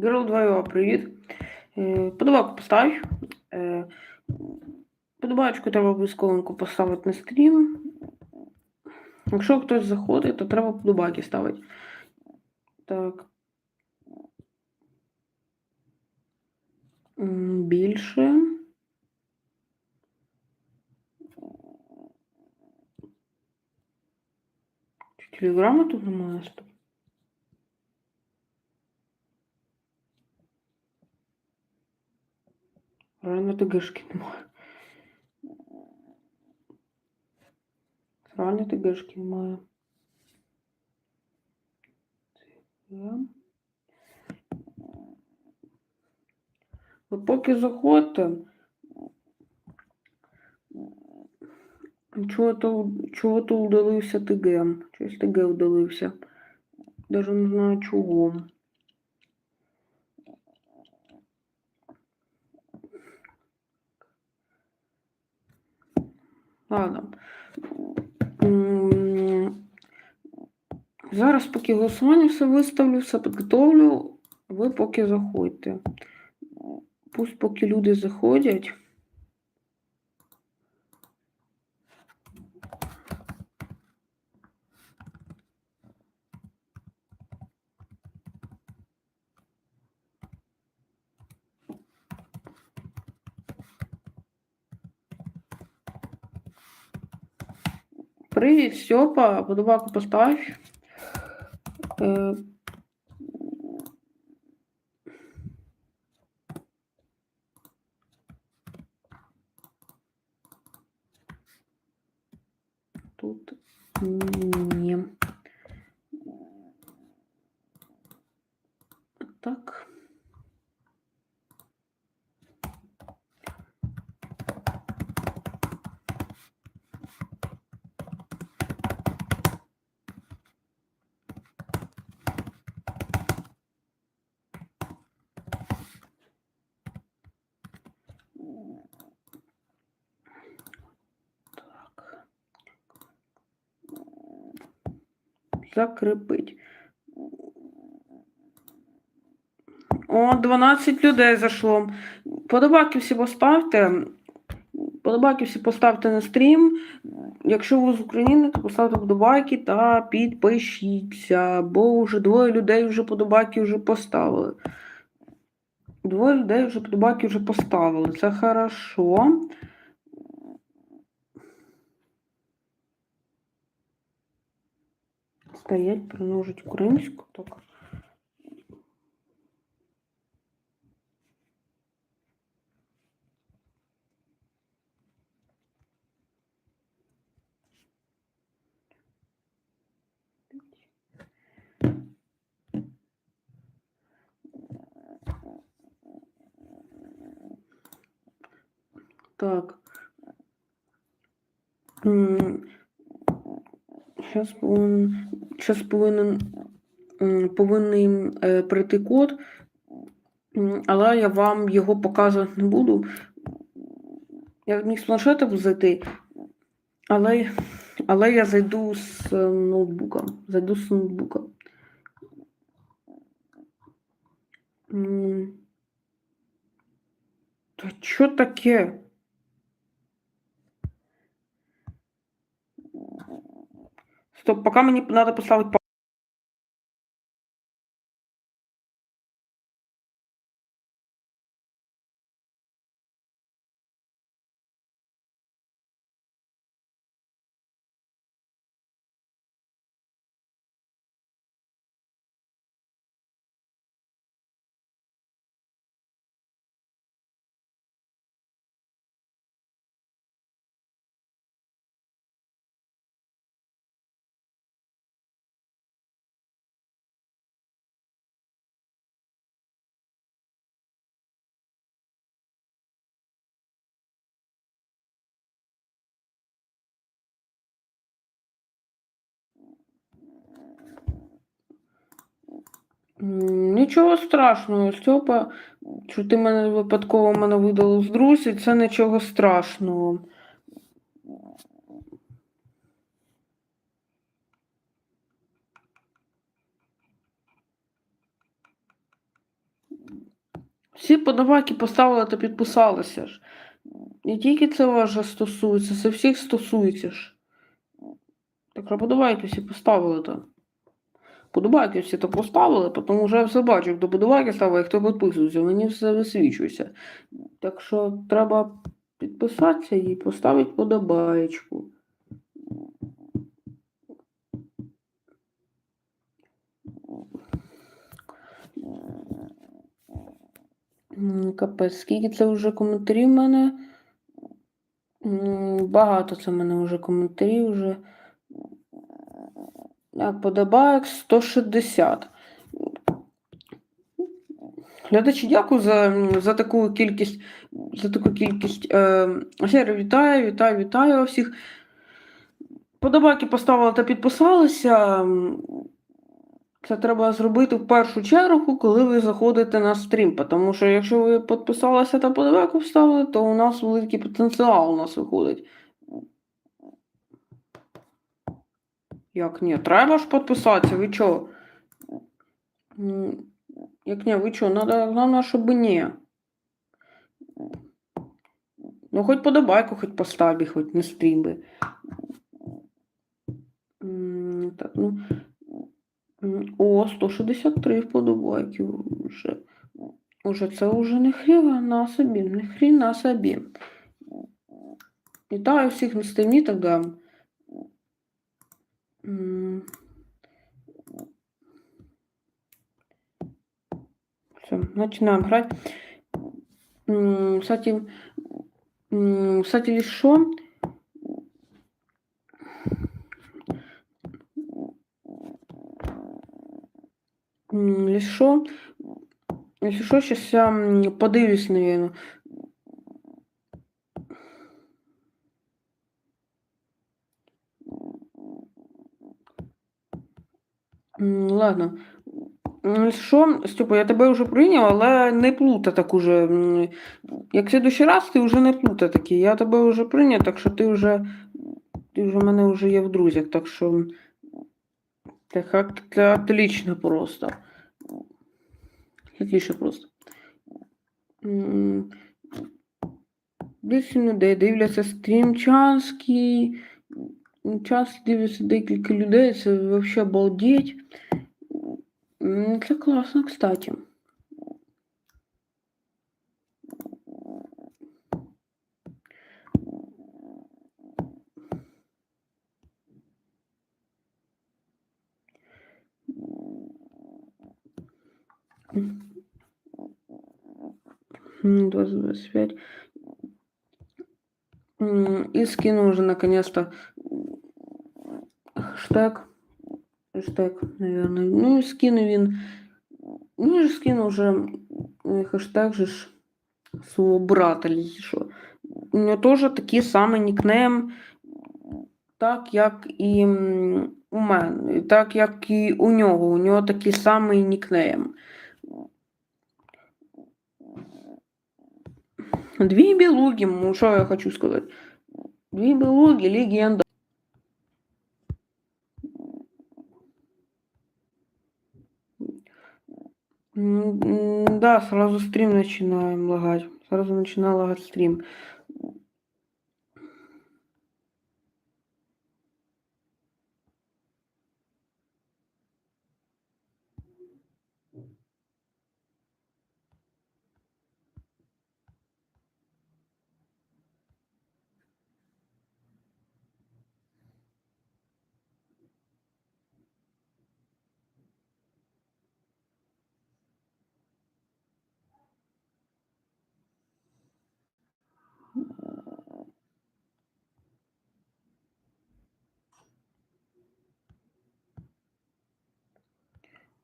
Girl 2 привіт. Е, Подобайку постав. Е, Подобачку треба обов'язково поставити на стрім. Якщо хтось заходить, то треба подобайки ставити. Так. Більше. Телеграма тут немає? Реально ТГшки немає. Реально ТГшки немає. Ви поки заходьте. Чого то, чого то удалився ТГ? Щось ТГ удалився. Даже не знаю чого. Ладно. Зараз поки голосування все виставлю, все підготовлю, ви поки заходьте. Пусть поки люди заходять. Привіт, Степа, подобаку поставь. Е, Тут ні. Так. Так. Закріпить. О, 12 людей зайшло. Подобаки всі поставте. Подобаки всі поставте на стрім. Якщо ви з України, то поставте подобайки та підпишіться, бо вже двоє людей вже подобаки вже поставили. Двоє людей вже подобаки вже поставили. Це хорошо. Стоять, примножить українську, так. Так. Зараз повинен, щас повинен, повинен е, прийти код, але я вам його показувати не буду. Я міг з планшета зайти, але, але я зайду з е, ноутбука. Зайду з ноутбука. Та що таке? Стоп, пока мені надо поставити Нічого страшного, Стьопа, що ти мене випадково мене видалив з друзів, це нічого страшного. Всі подаваки поставили та підписалися ж. Не тільки це вас стосується, це всіх стосується ж. Так подавайки всі поставили то. Подобайки то поставили, тому що я все бачу, хто подобайки ставить, хто підписується, мені все висвічується. Так що треба підписатися і поставити подобаєчку. Капець, скільки це вже коментарів в мене? Багато це в мене вже коментарів вже. Так, подобаєк 160. Глядачі, дякую за, за таку кількість. За таку кількість. Е, вітаю, вітаю, вітаю всіх. Подобайки поставили та підписалися. Це треба зробити в першу чергу, коли ви заходите на стрім. Тому що якщо ви підписалися та подобайку вставили, то у нас великий потенціал у нас виходить. Як ні? Треба ж підписатися, ви чого? Як ні, ви чого? Надо, головне, щоб ні. Ну, хоч подобайку, хоч поставь, хоч на стрім би. Так, ну. О, 163 вподобайки вже. Уже це вже не хрена собі, не хрена собі. Вітаю всіх на стрімі тогда. М. Все, начинаем играть. М, Кстати, м, кстати, лишь что? М, Лишь що? Якщо що, щас я м, подивлюсь, наверное. М, Ладно. М, що, Степа, я тебе вже прийняв, але не плутай так уже. Як в следующий раз, ти вже не плутай такі. Я тебе вже прийняв, так що ти вже, ти вже в мене вже є в друзях, так що як- це отлично просто. Отлично просто. Вісім людей дивляться стрім Чанський. Час дивляться декілька людей, це взагалі обалдеть. М, Це класно, кстати. М, 20-25. М, И скину уже наконец-то хэштег. Хэштег, наверное. Ну скину він. Ну, скину вже е, хэштег же ж свого брата, що. У нього теж такий самий нікнейм, так як і у мене, так як і у нього. У нього такий самий нікнейм. Дві білуги, ну що я хочу сказати? Дві білуги, легенда. М, м, Да, сразу стрим начинаем лагать. Сразу начинал лагать стрим.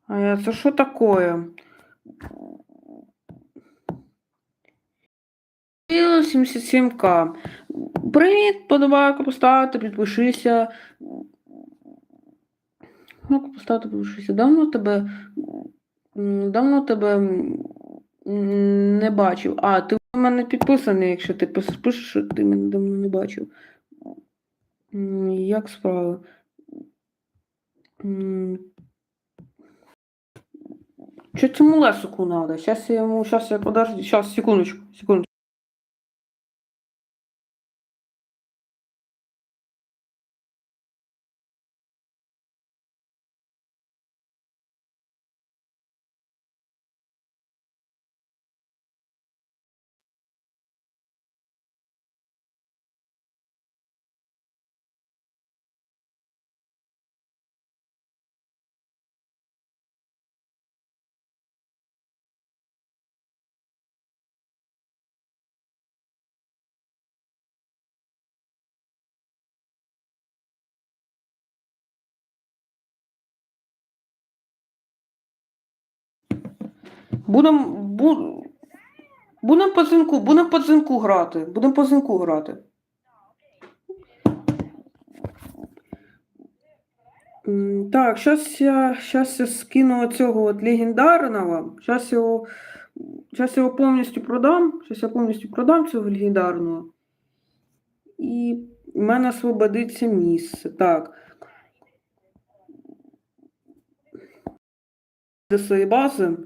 А я, це що такое? 77к. Привіт, подобайку поставити, підпишися. Ну, поставити, підпишися. Давно тебе Давно тебе не бачив. А, ти в мене підписаний, якщо ти пишеш, що ти мене давно не бачив. Як справа? М, ты лесику надо? Сейчас я ему, сейчас я, подожди, сейчас, секундочку, секундочку. Будем, бу, будем по дзвінку, будем по дзвінку грати. Будем по дзвінку грати. Так, сейчас я, сейчас я скину цього от легендарного. Сейчас його, сейчас його повністю продам. Сейчас я повністю продам цього легендарного. І в мене освободиться місце. Так. До своєї бази.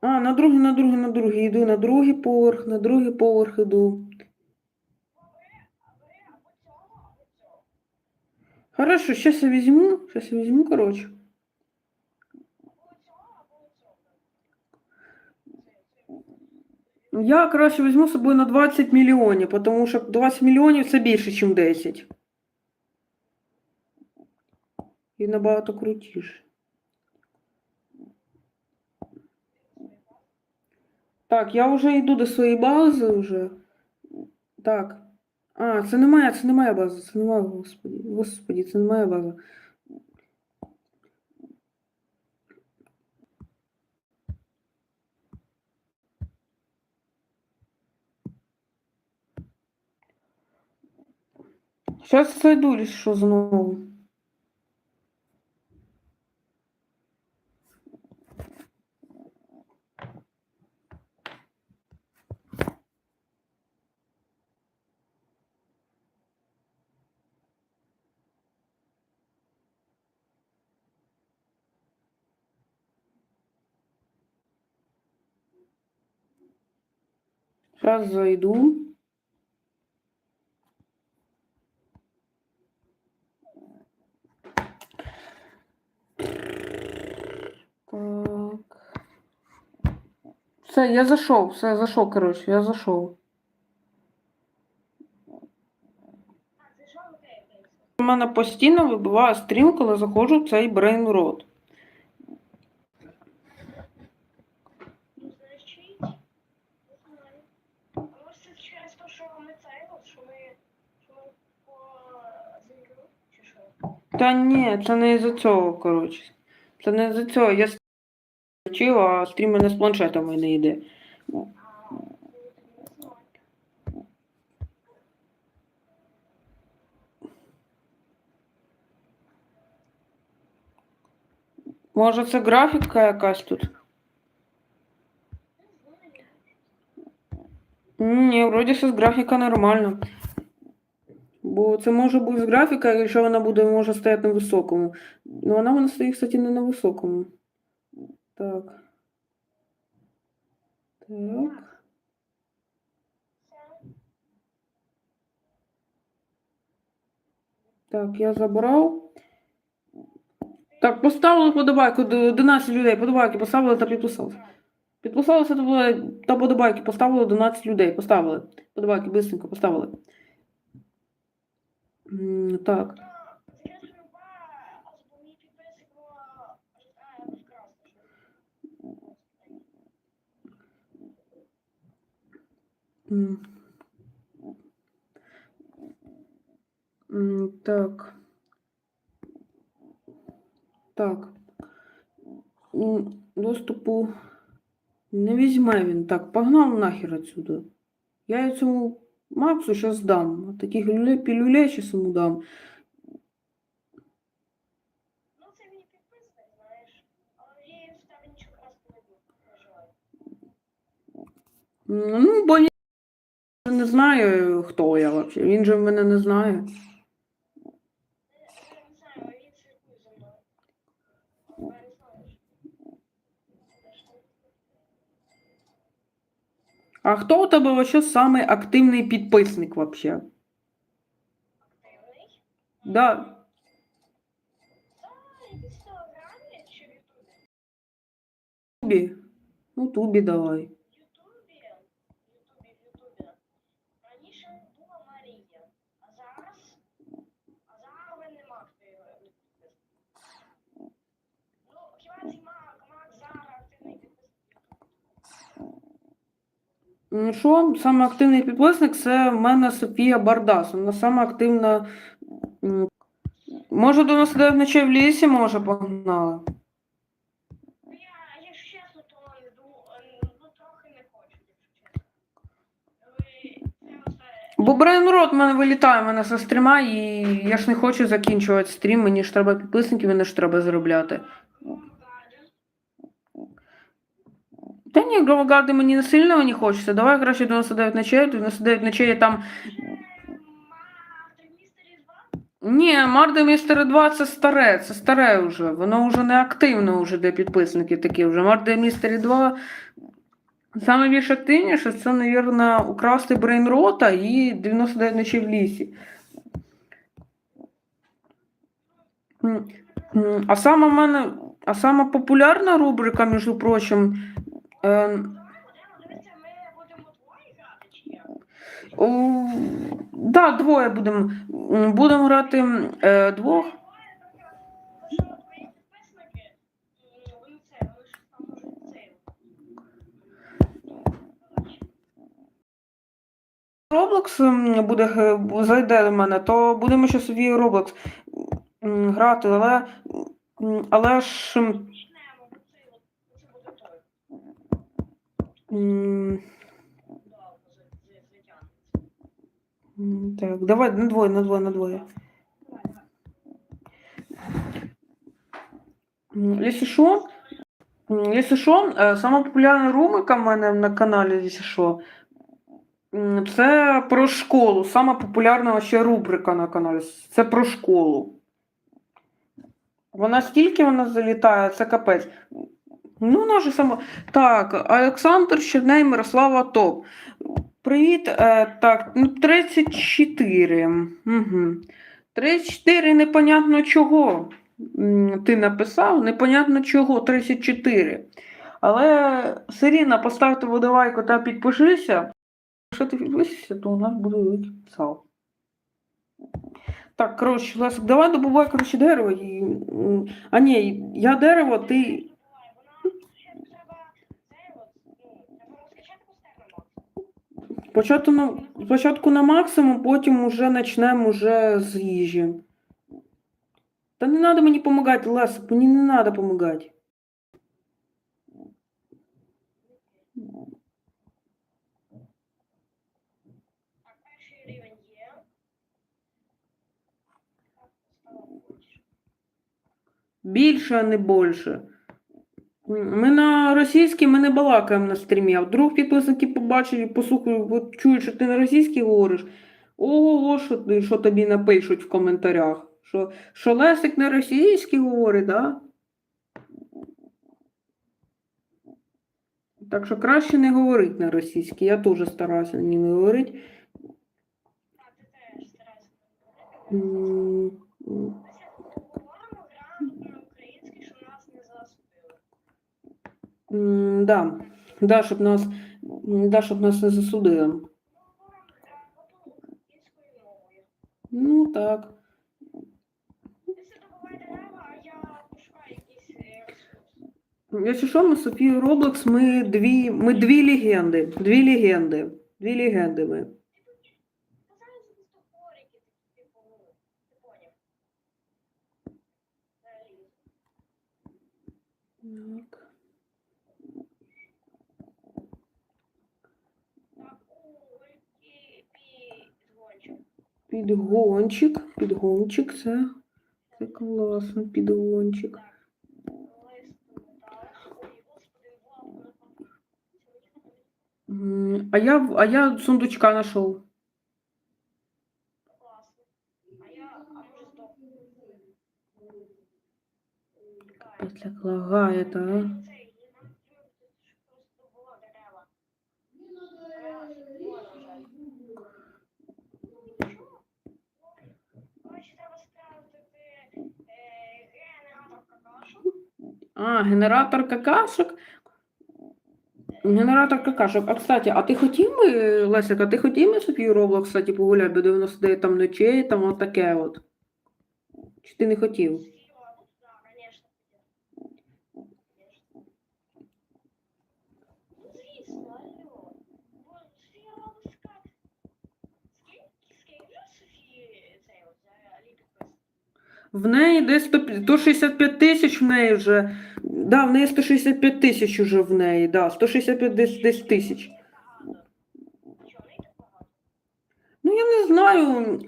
А, на другий, на другий, на другий. Йду на другий поверх, на другий поверх іду. Хорошо, сейчас я візьму, сейчас я візьму, короче. Я краще візьму з собою на 20 мільйонів, тому що 20 мільйонів це більше, ніж 10. І набагато крутіше. Так, я вже йду до своєї бази вже. Так. А, це не моя, це не моя база, це не моя, господі. Господі, це не моя база. Сейчас зайду, що знову. Сейчас зайду. Так. Все, я зайшов, все, я зайшов, коротше, я зайшов. У мене постійно вибиває стрім, коли заходжу в цей брейнрот. Ну, значить, не знаю. А може це через те, що ми це, от, що ми, що ми по землю, чи що? Та ні, це не із-за цього, коротше. Це не із-за цього. Я включив, а стрім мене з планшетами не йде. Може, це графіка якась тут? Ні, вроді все з графіка нормально. Бо це може бути графіка, якщо вона буде, може стояти на високому. Ну, вона вона стоїть, кстати, не на високому. Так. Так. Так, я забрав. Так, поставили подобайку до 11 людей. Подобайки поставили та підписалися. Підписалися та подобайки, поставили 11 людей. Поставили. Подобайки, бистренько поставили. М, Так. Таке люба, або мій підписник, бо а, я вкрасти. М. М, Так. Так. Доступу. Не візьме він так, погнав нахер отсюда. Я цьому Максу зараз дам. Таких люлей, пілюлей щас йому дам. Ну, це мені підписник, знаєш. Але я в тебе нічого красти не буду. Переживай. Ну, бо він не знаю, хто я взагалі. Він же мене не знає. Я не знаю, а він слідкує за мною. Я не знаю. А хто у тебе вообще самий активний підписник вообще? Активний. Да. Тубі. Ну, тубі давай. В Ютубі, в Ютубі, в Ютубі. Раніше була Марія, а зараз, а зараз в мене Мак підписник. Ну, хіба цей Мак, Мак зараз активний підписник. Ну що, саме активний підписник це в мене Софія Бардас. Вона сама активна. Може до нас іде вночі в лісі, може погнала. Ну, я, чесно, е, ну, трохи не хочу, оце, Бо Брейнрот в мене вилітає, мене со стріма, і я ж не хочу закінчувати стрім, мені ж треба підписників, мені ж треба заробляти. Та ні, Гровогарди мені не сильно не хочеться. Давай краще 99 ночей, 99 ночей там. Ще Мартин Містері 2? Ні, Марда Містер 2 це старе, це старе вже. Воно вже не активно вже де підписники такі вже. Марда Містері 2 саме більш активніше це, мабуть, украсти Брейнрота і 99 ночей в лісі. М, м, А сама в мене, а сама популярна рубрика, між прочим, е, у, да, двоє будемо. Будемо грати е, двох. Roblox буде зайде до мене, то будемо ще собі Roblox грати, але, але ж. м, Почнемо, бо це, от- це буде той. м, Довго за- за- затягнеться. м, Так, давай на двоє, на двоє, на двоє. Якщо що, якщо що, е, сама популярна рубрика в мене на каналі, якщо що, це про школу. Сама популярна ще рубрика на каналі. Це про школу. Вона стільки вона залітає, це капець. Ну, ж сама. Так, Олександр Щерней, Мирослава Топ. Привіт. Е, так, ну 34. Угу. 34 непонятно чого. Ти написав, непонятно чого 34. Але Сиріна, поставте водовайку та підпишися. Якщо ти підпишешся, то у нас буде писав. Так, коротше, Лесик, давай добувай коротше, дерево. І... А ні, я дерево, ти. Спочатку на, спочатку на максимум, потім уже почнемо уже з їжі. Та не треба мені допомагати, Лесик, мені не треба допомагати. Так, перший рівень є. Так, поставила хочеш. Більше, а не більше. Ми на російській ми не балакаємо на стрімі, а вдруг підписники побачать і послухають, чують, що ти на російській говориш. Ого, що, що тобі напишуть в коментарях. Що, що Лесик на російській говорить, да? Так що краще не говорить на російській. Я теж стараюся не говорити. Ти теж старайся. М, м. Говоримо, граємо на українській, щоб нас не засудили. Да. Да, щоб нас, да, щоб нас не засудили. Ну, так. Якщо що, ми з Софією Роблокс, ми дві, ми дві легенди. Дві легенди. Дві легенди ми. Та зараз якісь топорики, такі, типу, ну, ти поняв. Взагалі. Так. Підгончик. Підгончик, це, це класно, підгончик. А я, а я сундучка класно. А я, а може здох. Капець, як лагає, та. а. Цей, нам треба просто було дерева. Дерева ж було, на жаль. Чого? Коротше, треба ставити е, генератор какашок. А, генератор какашок. Генератор какашок. А кстати, а ти хотів би, Лесик, а ти хотів би собі Роблок, кстати, погуляти до 99 там ночей, там от таке от. Чи ти не хотів? Схема, ну да, конечно. Конечно. Ну, звісно, алло. Бо Софія Робовська... Скільки, скільки вже Софії цей от за ліки В неї десь 165 тисяч в неї вже. Да, в неї 165 тисяч уже в неї, да, 165 десь, тисяч. Ну, я не знаю.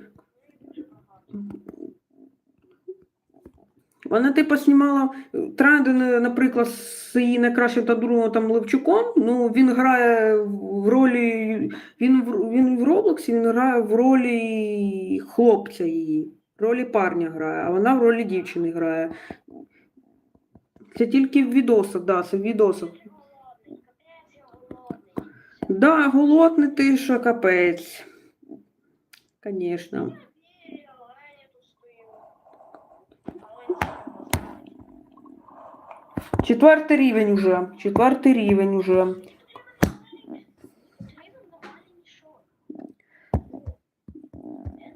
Вона, типу, знімала тренди, наприклад, з її найкращим та другом там Левчуком. Ну, він грає в ролі. Він в, він в Роблоксі він грає в ролі хлопця її, ролі парня грає, а вона в ролі дівчини грає. Це тільки в відосах, да, це в відосах. Да, голодний ти що капець. Звісно. Четвертий рівень уже. Четвертий рівень уже. Потрібен нормальний мішок. Е,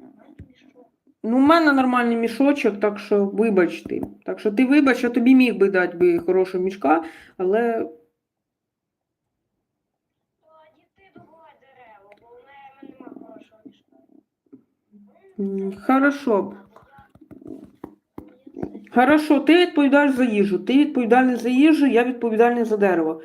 нормальний мішок. Ну, у мене нормальний мішочок, так що вибачте. Так що ти вибач, я тобі міг би дати би хорошого мішка, але ти в хорошо. Хорошо, ти відповідаєш за їжу. Ти відповідальний за їжу, я відповідальний за дерево.